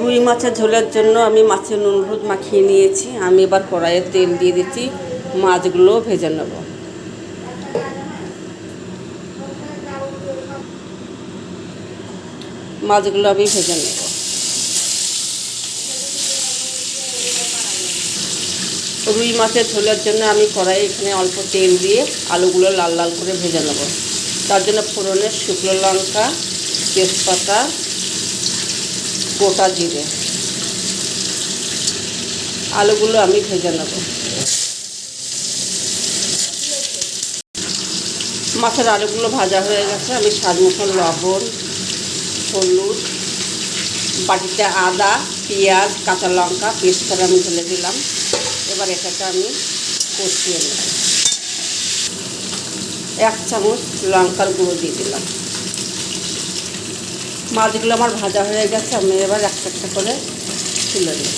রুই মাছের ঝোলের জন্য আমি মাছের নুন হলুদ মাখিয়ে নিয়েছি। আমি এবার কড়াইয়ে তেল দিয়ে দিচ্ছি মাছগুলো ভেজে নেব। মাছগুলো আমি ভেজে নেব। রুই মাছের ঝোলের জন্য আমি কড়াই এখানে অল্প তেল দিয়ে আলুগুলো লাল লাল করে ভেজে নেব। তার জন্য ফোড়নের শুকনো লঙ্কা, তেজপাতা গোটা জিরে। আলুগুলো আমি ভেজে নেব। মাছের আলুগুলো ভাজা হয়ে গেছে। আমি স্বাদ মতন লবণ, হলুদ, বাটিতে আদা, পেঁয়াজ, কাঁচা লঙ্কা পেস্ট করে আমি ঢেলে দিলাম। এবার এটাকে আমি কষিয়ে নেব। এক চামচ লঙ্কার গুঁড়ো দিয়ে দিলাম। মাছগুলো আমার ভাজা হয়ে গেছে, আমি এবার একটা একটা করে তুলে নেব।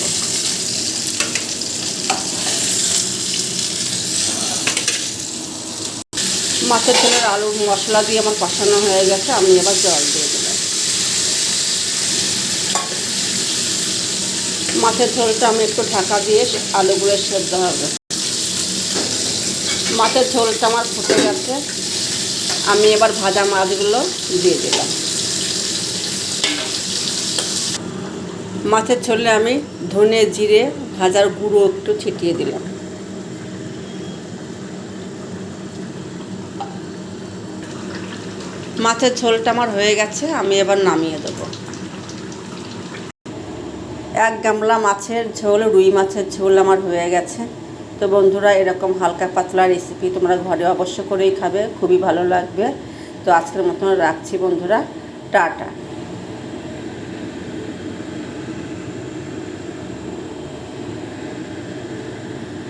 মাছের তেলের আলুর মশলা দিয়ে আমার কষানো হয়ে গেছে, আমি এবার জল দিয়ে দিলাম মাছের ঝোলটা আমি একটু ঢাকা দিয়ে আলুগুলো সেদ্ধ হবে। মাছের ঝোলটা আমার ফুটে গেছে, আমি এবার ভাজা মাছগুলো দিয়ে দিলাম। মাছের ঝোলে আমি ধনে জিরে ভাজার গুঁড়ো একটু ছিটিয়ে দিলাম। মাছের ঝোলটা আমার হয়ে গেছে, আমি এবার নামিয়ে দেবো। এক গামলা মাছের ঝোল, রুই মাছের ঝোল আমার হয়ে গেছে। তো বন্ধুরা, এরকম হালকা পাতলা রেসিপি তোমরা ঘরে অবশ্য করেই খাবে, খুবই ভালো লাগবে। তো আজকের মতন রাখছি বন্ধুরা, টাটা।